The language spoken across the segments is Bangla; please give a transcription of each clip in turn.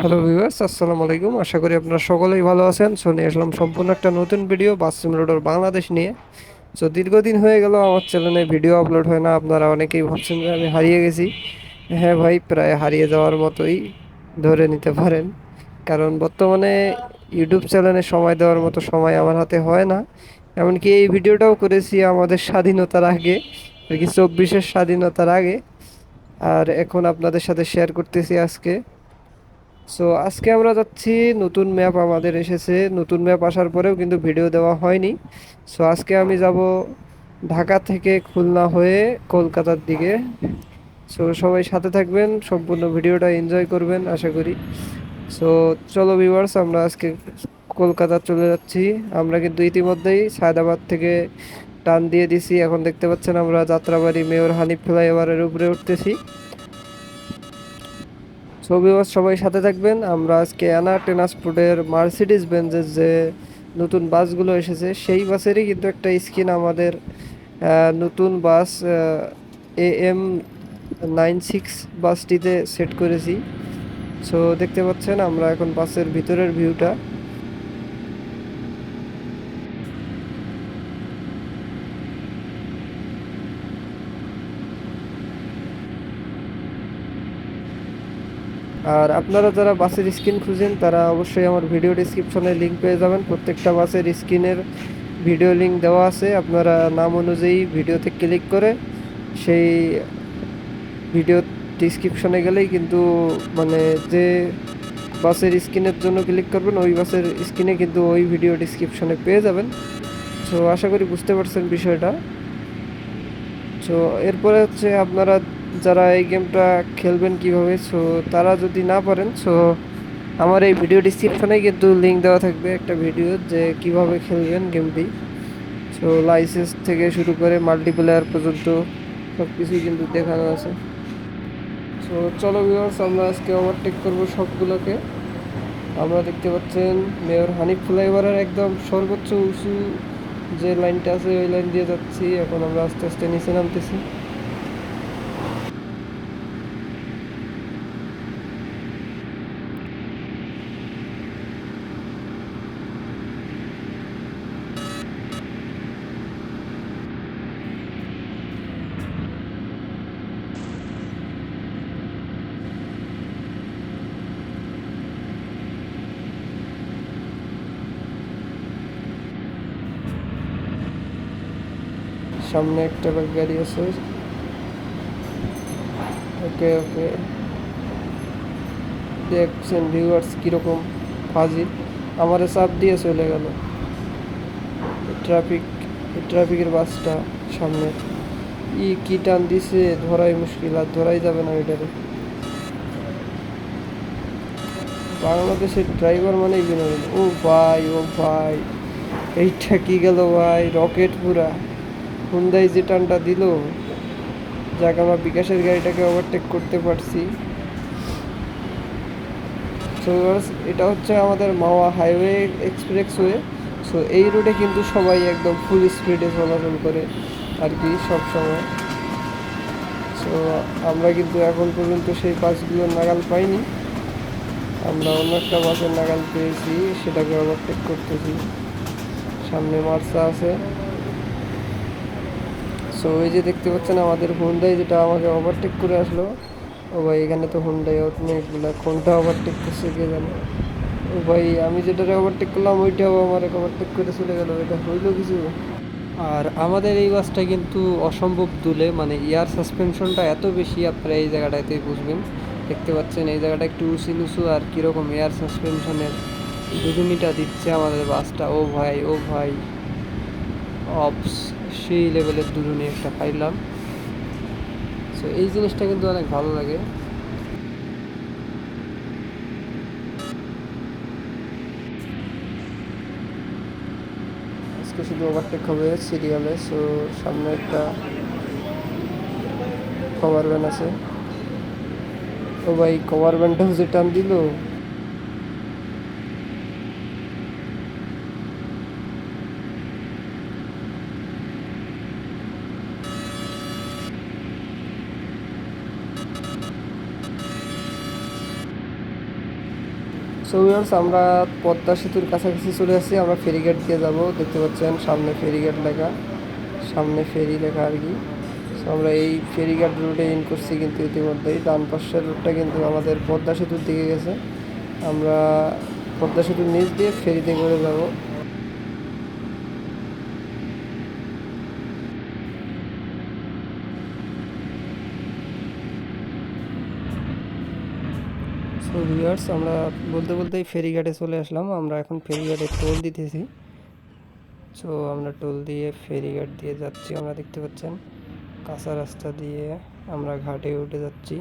হ্যালো ভিউয়ার্স আসসালামু আলাইকুম। আশা করি আপনারা সকলেই ভালো আছেন। সো নিয়ে আসলাম সম্পূর্ণ একটা নতুন ভিডিও বাস সিমুলেটর বাংলাদেশ নিয়ে। সো দীর্ঘদিন হয়ে গেল, আমার চ্যানেলে ভিডিও আপলোড হয় না। আপনারা অনেকেই ভাবছেন যে আমি হারিয়ে গেছি। হ্যাঁ ভাই, প্রায় হারিয়ে যাওয়ার মতোই ধরে নিতে পারেন। কারণ বর্তমানে ইউটিউব চ্যানেলে সময় দেওয়ার মতো সময় আমার হাতে হয় না। এমনকি এই ভিডিওটাও করেছি আমাদের স্বাধীনতার আগে আর কি চব্বিশের স্বাধীনতার আগে। আর এখন আপনাদের সাথে শেয়ার করতেছি আজকে। সো আজকে আমরা যাচ্ছি, নতুন ম্যাপ আমাদের এসেছে। নতুন ম্যাপ আসার পরেও কিন্তু ভিডিও দেওয়া হয়নি। সো আজকে আমি যাব ঢাকা থেকে খুলনা হয়ে কলকাতার দিকে। সো সবাই সাথে থাকবেন, সম্পূর্ণ ভিডিওটা এনজয় করবেন, আশা করি। সো চলো ভিউয়ার্স আমরা আজকে কলকাতা চলে যাচ্ছি। আমরা কিন্তু ইতিমধ্যেই সায়দাবাদ থেকে টান দিয়ে দিছি। এখন দেখতে পাচ্ছেন আমরা যাত্রাবাড়ি মেয়র হানিফ ফ্লাইওভারের উপরে উঠতেছি। ছবি সবাই সাথে থাকবেন। আমরা আজকে অ্যানা ট্রান্সপোর্টের মার্সিডিস বেঞ্জের যে নতুন বাসগুলো এসেছে, সেই বাসেরই কিন্তু একটা স্ক্রিন আমাদের নতুন bus A M nine six বাসটিতে set করেছি। সো দেখতে পাচ্ছেন আমরা এখন বাসের ভিতরের ভিউটা আর আপনারা যারা বাসের স্ক্রিন খুঁজেন, তারা অবশ্যই আমার ভিডিও ডিসক্রিপশনে লিঙ্ক পেয়ে যাবেন। প্রত্যেকটা বাসের স্ক্রিনের ভিডিও লিঙ্ক দেওয়া আছে। আপনারা নাম অনুযায়ী ভিডিওতে ক্লিক করে সেই ভিডিও ডিসক্রিপশনে গেলেই কিন্তু মানে যে বাসের স্ক্রিনের জন্য ক্লিক করবেন, ওই বাসের স্ক্রিনে কিন্তু ওই ভিডিও ডিসক্রিপশনে পেয়ে যাবেন। সো আশা করি বুঝতে পারছেন বিষয়টা। সো এরপরে হচ্ছে আপনারা যারা এই গেমটা খেলবেন কীভাবে সো তারা যদি না পারেন সো আমার এই ভিডিও ডিসক্রিপশনে কিন্তু লিঙ্ক দেওয়া থাকবে একটা ভিডিও যে কীভাবে খেলবেন গেমটি সো লাইসেন্স থেকে শুরু করে মাল্টিপ্লেয়ার পর্যন্ত সব কিছুই কিন্তু দেখানো আছে। সো চলো ভিউয়ার্স আমরা আজকে ওভারটেক করব সবগুলোকে। আমরা দেখতে পাচ্ছেন মেয়র হানিফ ফ্লাইওভারের একদম সর্বোচ্চ উঁচু যে লাইনটা আছে, ওই লাইন দিয়ে যাচ্ছি। এখন আমরা আস্তে আস্তে নিচে নামতেছি। সামনে একটা গাড়ি আছে। ওকে ওকে। দেখছেন ভিউয়ার্স কীরকম ফাজিল। আমারে চাপ দিয়ে চলে গেল। ট্রাফিক ট্রাফিকের বাসটা সামনে। ই কি টান দিছে, ধরাই মুশকিল, আর ধরাই যাবে না এটারে বাংলাদেশের ড্রাইভার মানেই বিনোদন। ও ভাই ও ভাই, এইটা কি গেল ভাই রকেট পুরা। হুন্দাই যে টানটা দিল, যাক আমরা বিকাশের গাড়িটাকে ওভারটেক করতে পারছি। সো এটা হচ্ছে আমাদের মাওয়া হাইওয়ে এক্সপ্রেসওয়ে সো এই রুটে কিন্তু সবাই একদম ফুল স্পিডে চলাচল করে আর কি সব সময় সো আমরা কিন্তু এখন পর্যন্ত সেই বাসগুলো নাগাল পাইনি। আমরা অন্য একটা বাসের নাগাল পেয়েছি, সেটাকে ওভারটেক করতেছি। সামনে মার্সা আছে। সো এই যে দেখতে পাচ্ছেন আমাদের হুন্ডাই যেটা আমাকে ওভারটেক করে আসলো। ও ভাই, এখানে তো হুন্ডাই অনেকগুলা কোনটা ওভারটেক করছে কে জানে। ও ভাই, আমি যেটা ওভারটেক করলাম, ওইটাও আমার ওভারটেক করে চলে গেল। এটা হইল কিছু? আর আমাদের এই বাসটা কিন্তু অসম্ভব দুলে মানে এয়ার সাসপেনশনটা এত বেশি, আপনারা এই জায়গাটাতেই বুঝবেন। দেখতে পাচ্ছেন, এই জায়গাটা একটু উঁচু নিচু, আর কীরকম এয়ার সাসপেনশনের দুজনিটা দিচ্ছে আমাদের বাসটা। ও ভাই ও ভাই। অপস সেই লেভেলের দুজনই একটা পাইলাম সো এই জিনিসটা কিন্তু অনেক ভালো লাগে। আজকে শুধু ওভারটেক হবে সিরিয়ালে সো সামনে একটা কভার ভ্যান আছে। ও ভাই কভার ভ্যানটাও যে টান দিল সো আমরা পদ্মা সেতুর কাছাকাছি চলে আসি আমরা ফেরিঘাট দিয়ে যাব। দেখতে পাচ্ছেন, সামনে ফেরিঘাট লেখা, সামনে ফেরি লেখা আর কি। সো আমরা এই ফেরিঘাট রুটে ইন করছি কিন্তু ইতিমধ্যেই। ডান পাশের রুটটা কিন্তু আমাদের পদ্মা সেতুর দিকে গেছে। আমরা পদ্মা সেতুর নিচ দিয়ে ফেরিতে করে যাব। সো ভিউয়ার্স আমরা বলতে বলতেই ফেরিঘাটে চলে আসলাম। আমরা এখন ফেরিঘাটে টোল দিতেছি। সো আমরা টোল দিয়ে ফেরিঘাট দিয়ে যাচ্ছি আমরা দেখতে পাচ্ছেন। কাঁচা রাস্তা দিয়ে আমরা ঘাটে উঠে যাচ্ছি।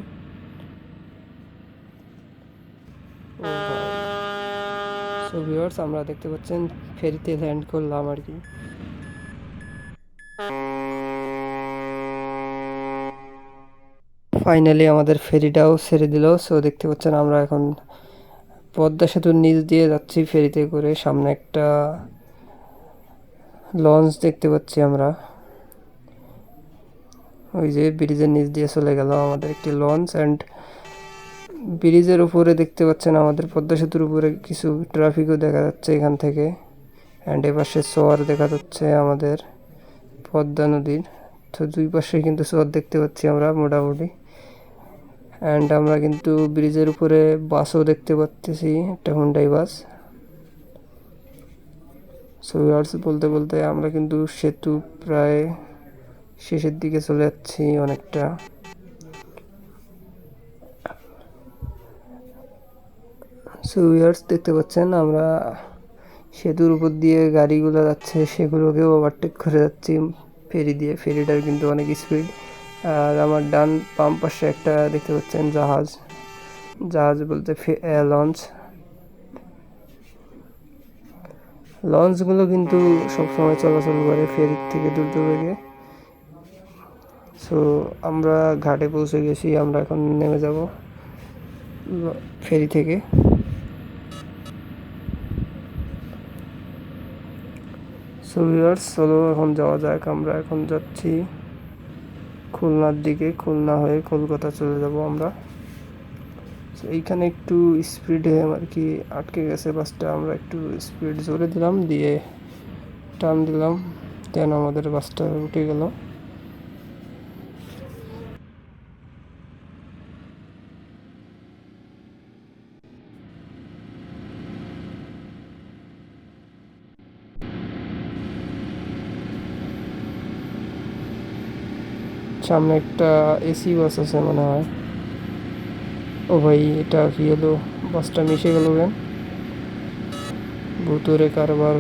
সো ভিউয়ার্স আমরা দেখতে পাচ্ছেন, ফেরিতে ল্যান্ড করলাম আর কি। ফাইনালি আমাদের ফেরিটাও ছেড়ে দিল। সো দেখতে পাচ্ছেন আমরা এখন পদ্মা সেতুর নিচ দিয়ে যাচ্ছি ফেরিতে করে। সামনে একটা লঞ্চ দেখতে পাচ্ছি আমরা। ওই যে ব্রিজের নিচ দিয়ে চলে গেল আমাদের একটি লঞ্চ অ্যান্ড ব্রিজের উপরে দেখতে পাচ্ছেন আমাদের পদ্মা সেতুর উপরে কিছু ট্রাফিকও দেখা যাচ্ছে এখান থেকে। অ্যান্ড এপাশে চর দেখা যাচ্ছে আমাদের পদ্মা নদীর। তো দুই পাশে কিন্তু চর দেখতে পাচ্ছি আমরা মোটামুটি। অ্যান্ড আমরা কিন্তু ব্রিজের উপরে বাসও দেখতে পাচ্তেছি, একটা হুন্ডাই বাস। সো ইয়ার্স বলতে বলতে আমরা কিন্তু সেতু প্রায় শেষের দিকে চলে যাচ্ছি অনেকটা। সো ইয়ার্স দেখতে পাচ্ছেন, আমরা সেতুর উপর দিয়ে গাড়িগুলো যাচ্ছে, সেগুলোকেও ওভারটেক করে যাচ্ছি। ফেরি দিয়ে, ফেরিটার কিন্তু অনেক স্পিড আর আমার ডান পাম্প পাশে একটা দেখতে পাচ্ছেন জাহাজ। জাহাজ বলতে লঞ্চ লঞ্চগুলো কিন্তু সবসময় চলাচল করে ফেরির থেকে দূর দূরে সো আমরা ঘাটে পৌঁছে গেছি, আমরা এখন নেমে যাব ফেরি থেকে। সো ভিউয়ার্স চলো এখন যাওয়া যাক, আমরা এখন যাচ্ছি। খুলনার দিকে, খুলনা হয়ে কলকাতা চলে যাব আমরা। এইখানে একটু স্পিডে আর কি আটকে গেছে বাসটা, আমরা একটু স্পিড জোরে দিলাম, দিয়ে টান দিলাম দেন আমাদের বাসটা উঠে গেল। সামনে একটা এসি বাস আছে মনে হয়। ও ভাই, এটা কি হলো? বাসটা মিশে গেল কেন? ভুতুরে কারবার।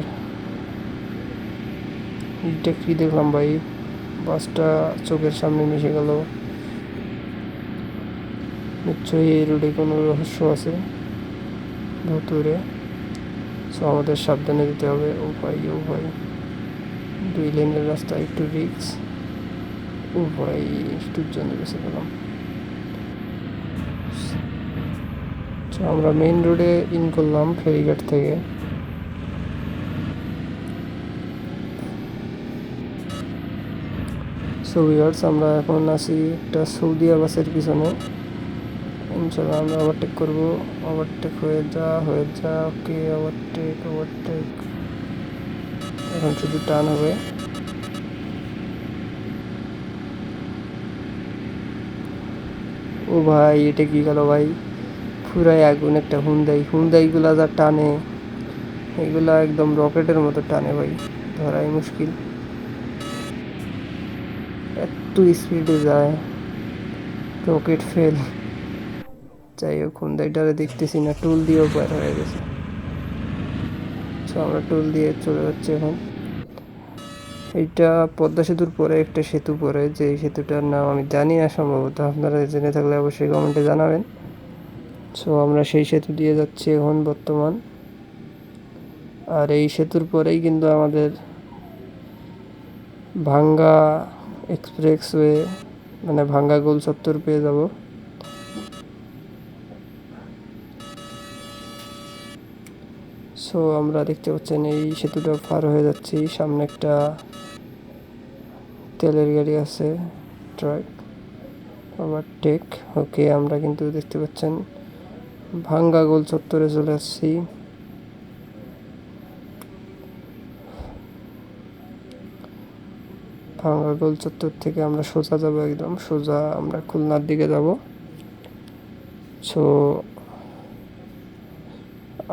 এটা কি দেখলাম ভাই? বাসটা চোখের সামনে মিশে গেল। নিশ্চয়ই এই রোডে কোনো রহস্য আছে। ভুতুরে। সো আমাদের সাবধানে দিতে হবে। ও ভাই ও ভাই। দুই লেনের রাস্তা একটু রিক্স জন্য বেঁচে গেলাম তো আমরা মেইন রোডে ইন করলাম ফেরিঘাট থেকে সো ভিউয়ার্স আমরা এখন আছি একটা সৌদি আবাসের পিছনে ইনশাল্লাহ আমরা ওভারটেক করব ওভারটেক হয়ে যা হয়ে যা ওকে ওভারটেক ওভারটেক এখন শুধু টান হবে ও ভাই, এটা কি গেল ভাই? পুরাই আগুন, একটা হুন্দাই হুন্দাইগুলা যা টানে, এগুলা একদম রকেটের মতো টানে ভাই। ধরাই মুশকিল। এত স্পিডে যায়। রকেট ফেল যাই হোক হুন্দাইটারে দেখতেছি না টুল দিয়েও পার হয়ে গেছে। তো আমরা টুল দিয়ে চলে যাচ্ছি এখন। এইটা পদ্মা সেতুর পরে, একটা সেতু পরে, যে সেতুটার নাম আমি জানি না সম্ভবত। আপনারা জেনে থাকলে অবশ্যই কমেন্টে জানাবেন। সো আমরা সেই সেতু দিয়ে যাচ্ছি এখন বর্তমান। আর এই সেতুর পরেই কিন্তু আমাদের ভাঙ্গা এক্সপ্রেসওয়ে মানে ভাঙ্গা গোল চত্বর পেয়ে যাব। সো আমরা দেখতে পাচ্ছেন এই সেতুটা পার হয়ে যাচ্ছি। সামনে একটা তেলের গাড়ি আছে ট্রাক আবার টেক ওকে আমরা কিন্তু দেখতে পাচ্ছেন, ভাঙ্গা গোল চত্বরে চলে আসছি। ভাঙ্গা গোল চত্বর থেকে আমরা সোজা যাব একদম, সোজা আমরা খুলনার দিকে যাব। সো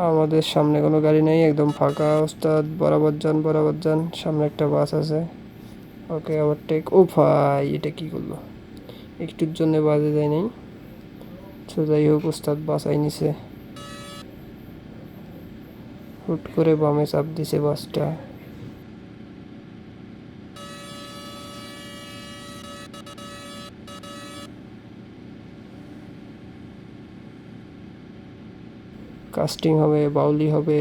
আমাদের সামনে কোনো গাড়ি নেই, একদম ফাঁকা ওস্তাদ বরাবর যান বরাবর যান সামনে একটা বাস আছে। ওকে, আবার টেক ও ভাই, এটা কি করল? একটুর জন্য বাজে যায় নাই। তো যাই হোক, ওস্তাদ বাসাই নিছে। হুট করে বামে চাপ দিছে বাসটা। কাস্টিং হবে, বাউলি হবে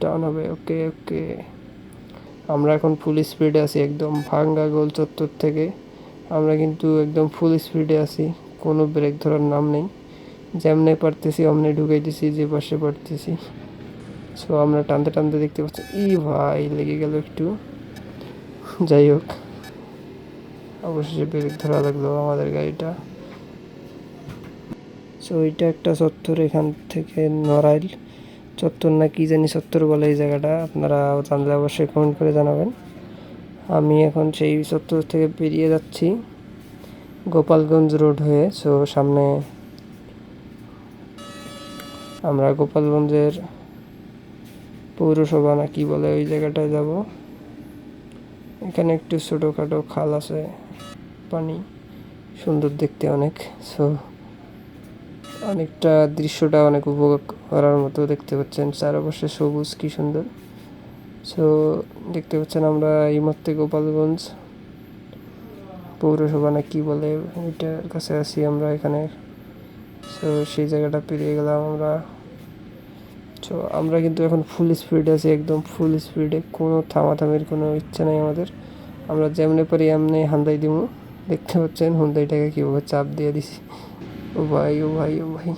টান হবে, ওকে ওকে। আমরা এখন ফুল স্পিডে আছি, একদম ভাঙ্গা গোল চত্বর থেকে। আমরা কিন্তু একদম ফুল স্পিডে আছি, কোনো ব্রেক ধরার নাম নেই। যেমনে পারতেছি, অমনে ঢুকাইতেছি, যে পাশে পারতেছি। সো আমরা টানতে টানতে দেখতে পাচ্ছি, ই ভাই, লেগে গেল একটু। যাই হোক, অবশেষে ব্রেক ধরা লাগল আমাদের গাড়িটা। সো এটা একটা চত্বর এখান থেকে নড়াইল। চত্বর না কি জানি চত্বর বলে এই জায়গাটা। আপনারা জানলে অবশ্যই কমেন্ট করে জানাবেন। আমি এখন সেই চত্বর থেকে বেরিয়ে যাচ্ছি গোপালগঞ্জ রোড হয়ে। সো সামনে আমরা গোপালগঞ্জের পৌরসভা না কি বলে ওই জায়গাটায় যাব। এখানে একটু ছোটোখাটো খাল আছে, পানি, সুন্দর দেখতে অনেক। সো অনেকটা দৃশ্যটা অনেক উপভোগ করার মতো দেখতে পাচ্ছেন। চারপাশে সবুজ, কি সুন্দর। সো দেখতে পাচ্ছেন আমরা এই গোপালগঞ্জ পৌরসভা না কি বলে ওইটার কাছে আছি আমরা এখানে। সো সেই জায়গাটা পেরিয়ে গেলাম আমরা। সো আমরা কিন্তু এখন ফুল স্পিডে আছি, একদম ফুল স্পিডে কোনো থামাথামির, কোনো ইচ্ছা নেই আমাদের। আমরা যেমনি পারি, এমনি হান্দাই দিব দেখতে পাচ্ছেন, হুন্দাইটাকে কীভাবে চাপ দিয়ে দিছি। ও ভাই ও ভাই ও ভাই।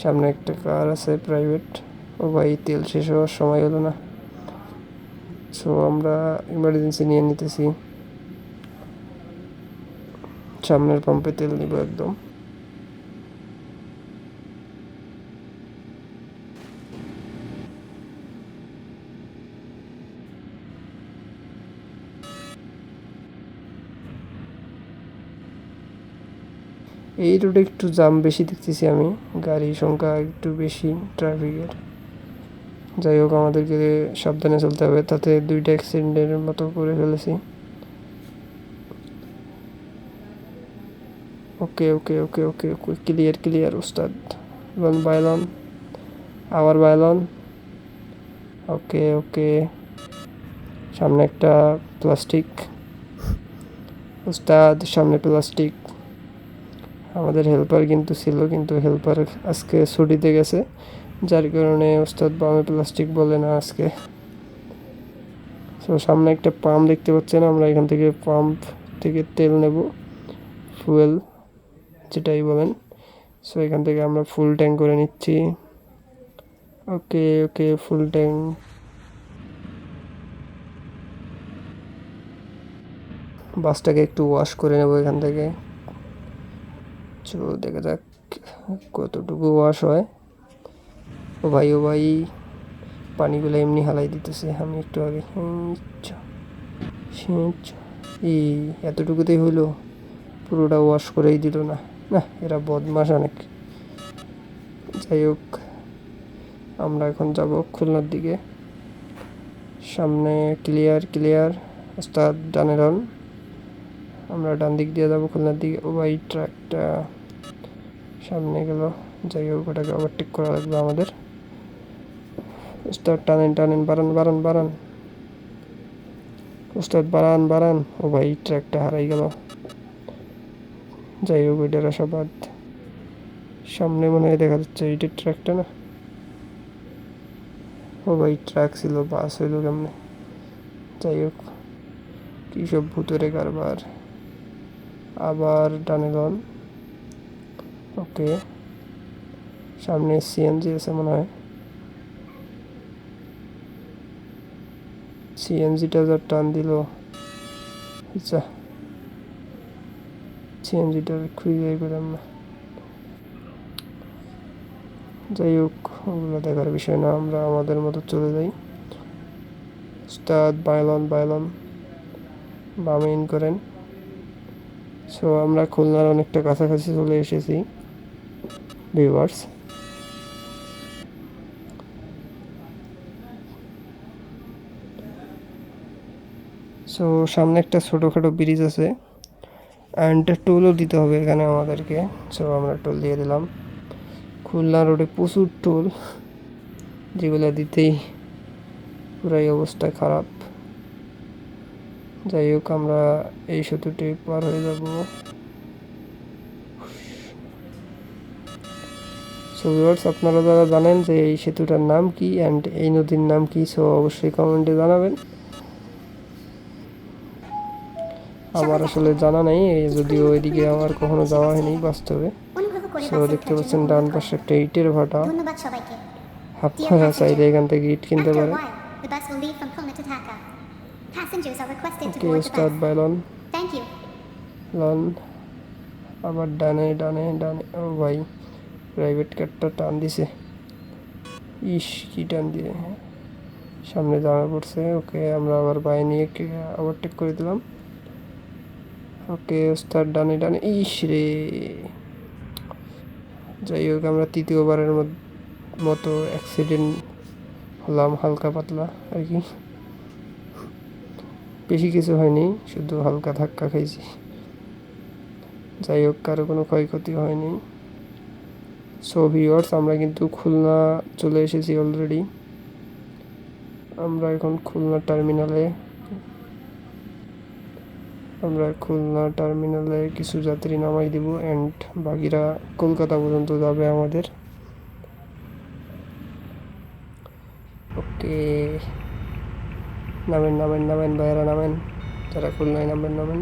সামনে একটা কার আছে প্রাইভেট ও ভাই, তেল শেষ হওয়ার সময় হলো না। সো আমরা ইমার্জেন্সি নিয়ে নিতেছি। সামনের পাম্পে তেল নিব একদম। এই রোডে একটু জাম বেশি দেখতেছি আমি। গাড়ির সংখ্যা একটু বেশি ট্রাফিকের যাই হোক, আমাদেরকে সাবধানে চলতে হবে। তাতে দুইটা অ্যাক্সিডেন্টের মতো করে ফেলেছি। Okay okay okay okay okay clear clear উস্তাদ লন বাইলন আবার বাইলন ওকে ওকে সামনে একটা প্লাস্টিক উস্তাদ সামনে প্লাস্টিক আমাদের হেল্পার কিন্তু ছিল, কিন্তু হেল্পার আজকে ছুটিতে গেছে। যার কারণে ওস্তাদ বামে প্লাস্টিক বলে না আজকে। তো সামনে একটা পাম্প দেখতে পাচ্ছেন, আমরা এখান থেকে পাম্প থেকে তেল নেব ফুয়েল যেটাই বলেন। সো এখান থেকে আমরা ফুল ট্যাঙ্ক করে নিচ্ছি। ওকে ওকে ফুল ট্যাঙ্ক বাসটাকে একটু ওয়াশ করে নেব এখান থেকে। চো দেখা যাক কতটুকু ওয়াশ হয়। ও ভাই ও ভাই, পানিগুলো এমনি হালাই দিতেছে। আমি একটু আগে এই এতটুকুতেই হইল। পুরোটা ওয়াশ করেই দিল না। না, এরা বদমাস অনেক। যাই হোক, আমরা এখন যাব খুলনার দিকে। সামনে ক্লিয়ার ক্লিয়ার ওস্তাদ ডানে ডান আমরা ডান দিক দিয়ে যাব, খুলনার দিকে। ও ভাই, ট্রাকটা সামনে গেল। যাই হোক, ওটাকে ওভারটেক করা লাগবে আমাদের। উস্তাদ টানেন টানেন, বাড়ান বাড়ান বাড়ান। উস্তাদ বাড়ান বাড়ান। ও ভাই ট্র্যাকটা হারাই গেল। যাই হোক, ওইটার আশাবাদ। সামনে মনে হয় দেখা যাচ্ছে এইটার ট্র্যাকটা না। ও ভাই ট্র্যাক ছিল, বাস হইল কেমনে? যাই হোক, কী সব ভূতরে কারবার। আবার লন ওকে। সামনে সিএনজি আছে মনে হয়। সিএনজিটা যা টান দিল। আচ্ছা সিএনজিটার খুঁজে পেলাম না। যাই হোক, ওগুলো দেখার বিষয় না। আমরা আমাদের মতো চলে যাই। উস্তাদ বাইলন বাইলন বামে ইন করেন। সো আমরা খুলনার অনেকটা কাছাকাছি চলে এসেছি ভিউয়ার্স সো সামনে একটা ছোটোখাটো ব্রিজ আছে অ্যান্ড টোলও দিতে হবে এখানে আমাদেরকে। সো আমরা টোল দিয়ে দিলাম। খুলনা রোডে প্রচুর টোল যেগুলো দিতেই পুরাই অবস্থা খারাপ। যাই হোক আমরা এই সেতুটি পার হয়ে যাব। সো ভিউয়ার্স আপনারা যারা জানেন যে এই সেতুটার নাম কি অ্যান্ড এই নদীর নাম কি সো অবশ্যই কমেন্টে জানাবেন। আমার আসলে জানা নেই যদিও এদিকে আমার কখনো যাওয়া হয়নি বাস্তবে। সো দেখতে পাচ্ছেন ডান পাশে একটা ইটের ভাটা। হাফ চাইলে এখান থেকে ইট কিনতে After Passengers are requested okay, to board the bus. বাইলন Thank you. লন আবার ডানে ডানে ডানে। ও ভাই প্রাইভেট কারটা টান দিছে। ইস কি টান দিয়ে। সামনে জামা পড়ছে। ওকে আমরা আবার বাই নিয়ে ওভারটেক করে দিলাম। ওকে ওস্তাদ ডানে ডানে। ইস রে। যাই হোক আমরা তৃতীয়বারের মতো অ্যাক্সিডেন্ট হলাম হালকা পাতলা আর কি। বেশি কিছু হয়নি, শুধু হালকা ধাক্কা খাইছি। যাই হোক কারও কোনো ক্ষয়ক্ষতি হয়নি। সো ভিওর্স আমরা কিন্তু খুলনা চলে এসেছি অলরেডি আমরা এখন খুলনা টার্মিনালে আমরা খুলনা টার্মিনালে কিছু যাত্রী নামাই দিব অ্যান্ড বাকিরা কলকাতা পর্যন্ত যাবে আমাদের। ওকে নামেন নামেন নামেন বাইরা নামেন যারা খুলনায় নামেন নামেন।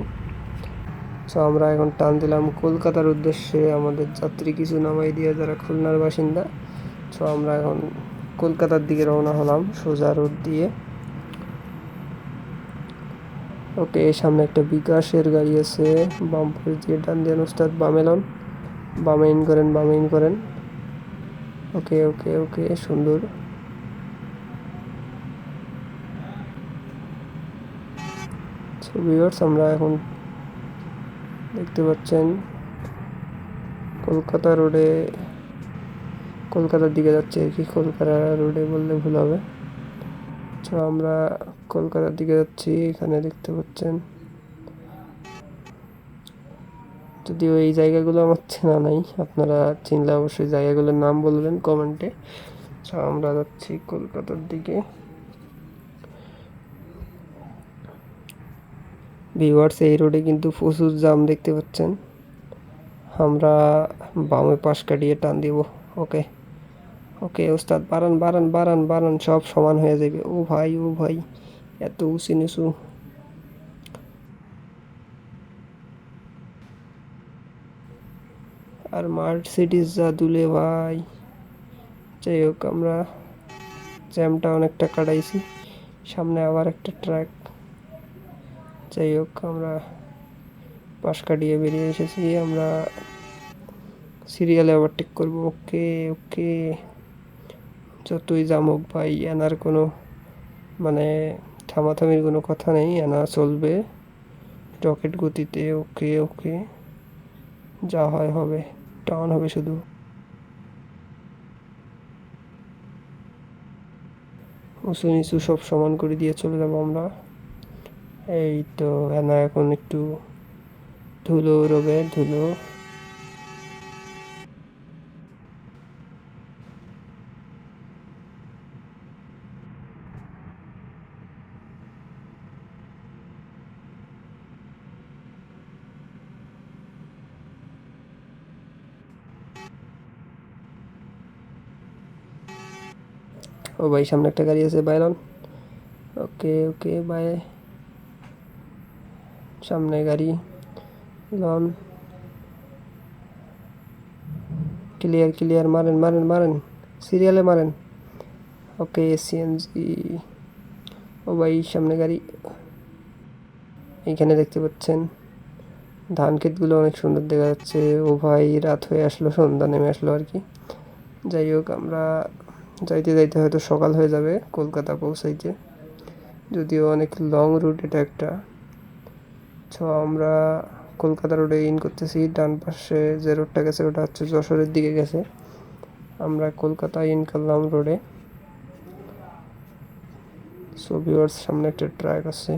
সো আমরা এখন টান দিলাম কলকাতার উদ্দেশ্যে, আমাদের যাত্রী কিছু নামাই দিয়ে যারা খুলনার বাসিন্দা। সো আমরা এখন কলকাতার দিকে রওনা হলাম, সোজা রোড দিয়ে। ওকে, সামনে একটা বিকাশের গাড়ি আছে, বাম পাশ দিয়ে ডান দিয়ে উস্তাদ বামেলন। বামে ইন করেন, বামে ইন করেন। ওকে ওকে ওকে, সুন্দর। ভিউয়ার্স আমরা এখন দেখতে পাচ্ছেন কলকাতা রোডে কলকাতার দিকে যাচ্ছে আর কি, কলকাতা রোডে বললে ভুল হবে। তো আমরা কলকাতার দিকে যাচ্ছি, এখানে দেখতে পাচ্ছেন। যদিও এই জায়গাগুলো আমার চেনা নাই, আপনারা চিনলে অবশ্যই জায়গাগুলোর নাম বলবেন কমেন্টে। তো আমরা যাচ্ছি কলকাতার দিকে। ভিউয়ার্স এই রোডে কিন্তু প্রচুর জাম দেখতে পাচ্ছেন। আমরা বামে পাশ কাটিয়ে টান দিব ওকে ওকে ওস্তাদ বারান বারান বারান বারান সব সমান হয়ে যাবে। ও ভাই ও ভাই, এত উঁচু নিচু। আর মার্সিডিস যা দুলে ভাই, যাই হোক, আমরা জ্যামটা অনেকটা কাটাইছি। সামনে আবার একটা ট্র্যাক যাই হোক, আমরা পাশ কাটিয়ে বেরিয়ে এসেছি। আমরা সিরিয়ালে ওভারটেক করব। ওকে ওকে। যতই জামুক ভাই, এনার কোনো মানে থামাথামির কোনো কথা নেই, এনা চলবে রকেট গতিতে। ওকে ওকে। যা হয় হবে টাউন হবে শুধু। উঁচু নিচু সব সমান করে দিয়ে চলে যাব আমরা। এই তো এনা এখন একটু ধুলো রবে ধুলো। ও ভাই, সামনে একটা গাড়ি আছে বাইরন ওকে ওকে, বাই। সামনে গাড়ি লন ক্লিয়ার ক্লিয়ার মারেন মারেন মারেন। সিরিয়ালে মারেন। ওকে সিএনজি ও ভাই, সামনে গাড়ি। এইখানে দেখতে পাচ্ছেন, ধান ক্ষেতগুলো অনেক সুন্দর দেখা যাচ্ছে। ও ভাই, রাত হয়ে আসলো, সন্ধ্যা নেমে আসলো আর কি। যাই হোক, আমরা যাইতে যাইতে হয়তো সকাল হয়ে যাবে, কলকাতা পৌঁছাইতে। যদিও অনেক লং রুট এটা একটা। তো আমরা কলকাতা রোডে ইন করতেছি, ডান পাশে যে রোডটা গেছে ওটা হচ্ছে যশোরের দিকে গেছে। আমরা কলকাতা ইন করলাম রোডে সো ভিউয়ার্স সামনে একটা ট্রাক আছে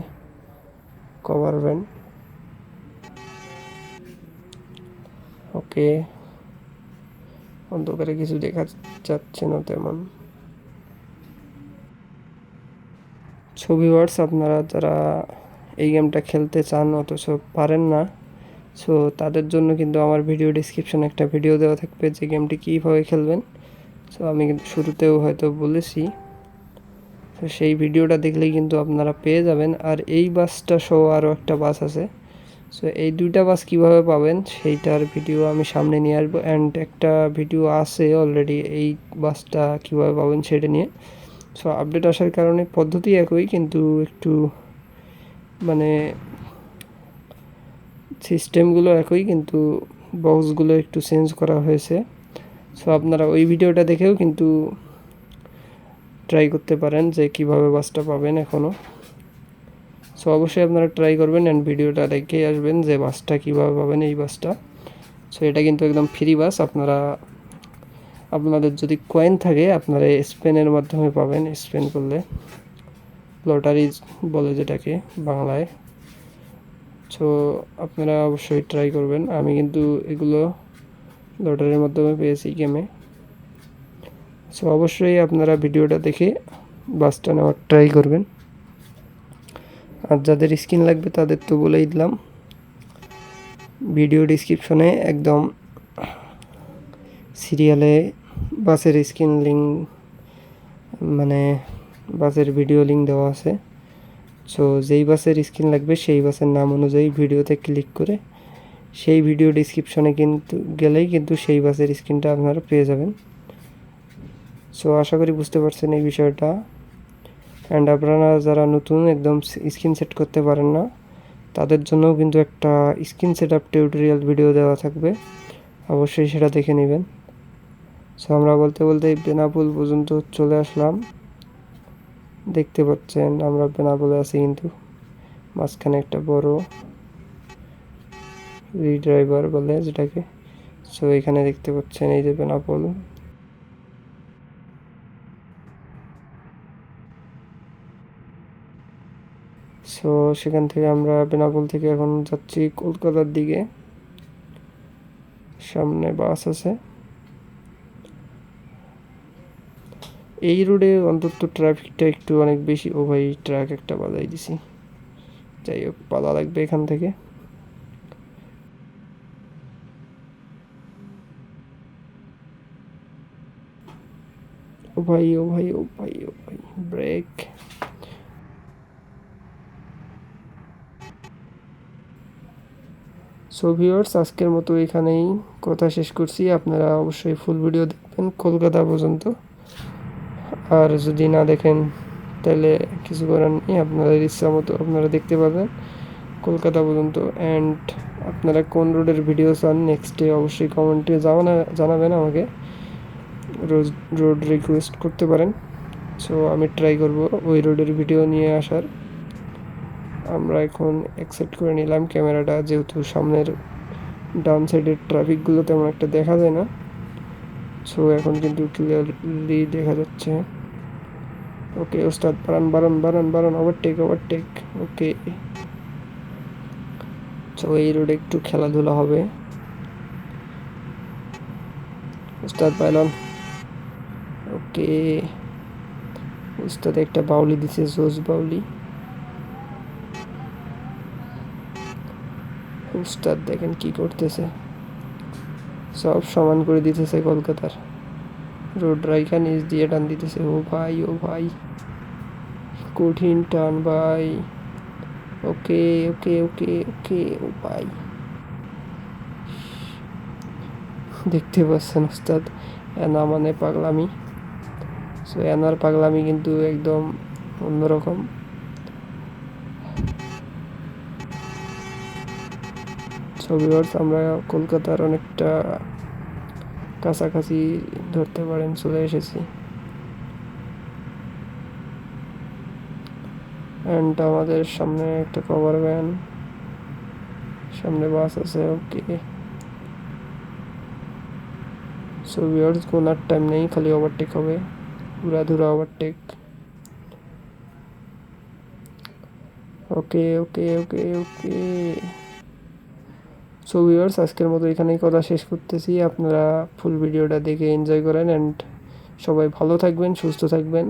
কভার ভ্যান ওকে অন্ধকারে কিছু দেখা যাচ্ছে না তেমন। ছবি ওয়ার্ডস আপনারা যারা এই গেমটা খেলতে চান, অথচ পারেন না। সো তাদের জন্য কিন্তু আমার ভিডিও ডিসক্রিপশনে একটা ভিডিও দেওয়া থাকবে যে গেমটি কীভাবে খেলবেন। সো আমি কিন্তু শুরুতেও হয়তো বলেছি। তো সেই ভিডিওটা দেখলেই কিন্তু আপনারা পেয়ে যাবেন। আর এই বাসটা সহ আরও একটা বাস আছে। সো এই দুইটা বাস কীভাবে পাবেন সেইটার ভিডিও আমি সামনে নিয়ে আসব। অ্যান্ড একটা ভিডিও আছে অলরেডি এই বাসটা কীভাবে পাবেন সেটা নিয়ে। সো আপডেট আসার কারণে পদ্ধতি একই, কিন্তু একটু মানে সিস্টেমগুলো একই, কিন্তু বক্সগুলো একটু চেঞ্জ করা হয়েছে। সো আপনারা ওই ভিডিওটা দেখেও কিন্তু ট্রাই করতে পারেন যে কীভাবে বাসটা পাবেন এখনও সো অবশ্যই আপনারা ট্রাই করবেন অ্যান্ড ভিডিওটা দেখেই আসবেন যে বাসটা কীভাবে পাবেন এই বাসটা। সো এটা কিন্তু একদম ফ্রি বাস। আপনারা, আপনাদের যদি কয়েন থাকে, আপনারা স্পেনের মাধ্যমে পাবেন স্পেন করলে। লটারি বলে যেটাকে বাংলায়। সো আপনারা অবশ্যই ট্রাই করবেন। আমি কিন্তু এগুলো লটারির মাধ্যমে পেয়েছি গেমে সো অবশ্যই আপনারা ভিডিওটা দেখে বাসটা নেওয়ার ট্রাই করবেন। আর যাদের স্কিন লাগবে তাদের তো বলেই দিলাম। ভিডিও ডিসক্রিপশনে একদম সিরিয়ালে বাসের স্ক্রিন লিঙ্ক মানে বাসের ভিডিও লিঙ্ক দেওয়া আছে। সো যেই বাসের স্ক্রিন লাগবে, সেই বাসের নাম অনুযায়ী ভিডিওতে ক্লিক করে সেই ভিডিও ডিসক্রিপশনে কিন্তু, গেলেই কিন্তু সেই বাসের স্ক্রিনটা আপনারা পেয়ে যাবেন। সো আশা করি বুঝতে পারছেন এই বিষয়টা। অ্যান্ড আপনারা যারা নতুন, একদম স্ক্রিন সেট করতে পারেন না, তাদের জন্যও কিন্তু একটা screen set up tutorial video দেওয়া থাকবে। অবশ্যই সেটা দেখে নেবেন। সো আমরা বলতে বলতে বেনাপুল পর্যন্ত চলে আসলাম। দেখতে পাচ্ছেন, আমরা বেনাপুলে আছি কিন্তু মাঝখানে একটা বড় রিড্রাইভার বলে যেটাকে। সো এখানে দেখতে পাচ্ছেন, এই যে বেনাপোল সো সেখান থেকে আমরা বেনাপোল থেকে এখন যাচ্ছি কলকাতার দিকে। সামনে বাস আছে। এই রোডে অন্তত ট্রাফিকটা একটু অনেক বেশি ও ভাই ট্রাক একটা বাজাই দিছি। যাই হোক, পালা লাগবে এখান থেকে। ও ভাই ও ভাই ও ভাই ও ভাই ব্রেক সো আজকের মতো এখানেই। কথা শেষ করছি। আপনারা অবশ্যই ফুল ভিডিও দেখবেন। কলকাতা পর্যন্ত। আর যদি না দেখেন, তাহলে কিছু করার নেই। আপনাদের ইচ্ছা মতো আপনারা দেখতে পাবেন। কলকাতা পর্যন্ত অ্যান্ড আপনারা কোন রোডের ভিডিও চান নেক্সটে অবশ্যই কমেন্টে জানা, জানাবেন আমাকে। রোজ রোড রিকোয়েস্ট করতে পারেন। সো আমি ট্রাই করব ওই রোডের ভিডিও নিয়ে আসার। আমরা এখন অ্যাকসেপ্ট করে নিলাম ক্যামেরাটা যেহেতু সামনের ডান সাইডের ট্রাফিকগুলো তেমন একটা দেখা যায় না। সো এখন কিন্তু ক্লিয়ারলি দেখা যাচ্ছে। ওকে ওস্তাদ বারান বারান বারান বারান ওভারটেক ওভারটেক ওকে সো এই রোডে একটু খেলাধুলা হবে। ওস্তাদ পাইলন ওকে ওস্তাদ একটা বাউলি দিছে জোস বাউলি। উস্তাদ দেখেন কি করতেছে। সব সমান করে দিতেছে কলকাতার। রোড রাইখা নিচ দিয়ে টান দিতেছে। ও ভাই ও ভাই। কঠিন টান ভাই। ওকে ওকে ওকে ওকে, ও ভাই। দেখতে পাচ্ছেন ওস্তাদ, এনা মানে পাগলামি। সো এনার পাগলামি কিন্তু একদম অন্যরকম। ভিউয়ার্স আমরা কলকাতার অনেকটা কাছাকাছি ধরতে পারেন চলে এসেছি অ্যান্ড আমাদের সামনে একটা কভার ভ্যান সামনে বাস আছে ওকে সো ভিউয়ার্স কোনার টাইম নেই, খালি ওভারটেক হবে। উড়াধুরা overtake okay okay okay okay so viewers আজকের মতো এখানেই কথা শেষ করতেছি। আপনারা ফুল ভিডিওটা দেখে এনজয় করেন অ্যান্ড সবাই ভালো থাকবেন, সুস্থ থাকবেন।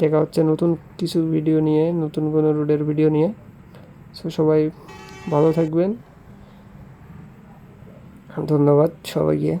দেখা হচ্ছে নতুন কিছু ভিডিও নিয়ে, নতুন কোনো রোডের ভিডিও নিয়ে। সো সবাই ভালো থাকবেন। ধন্যবাদ সবাইকে।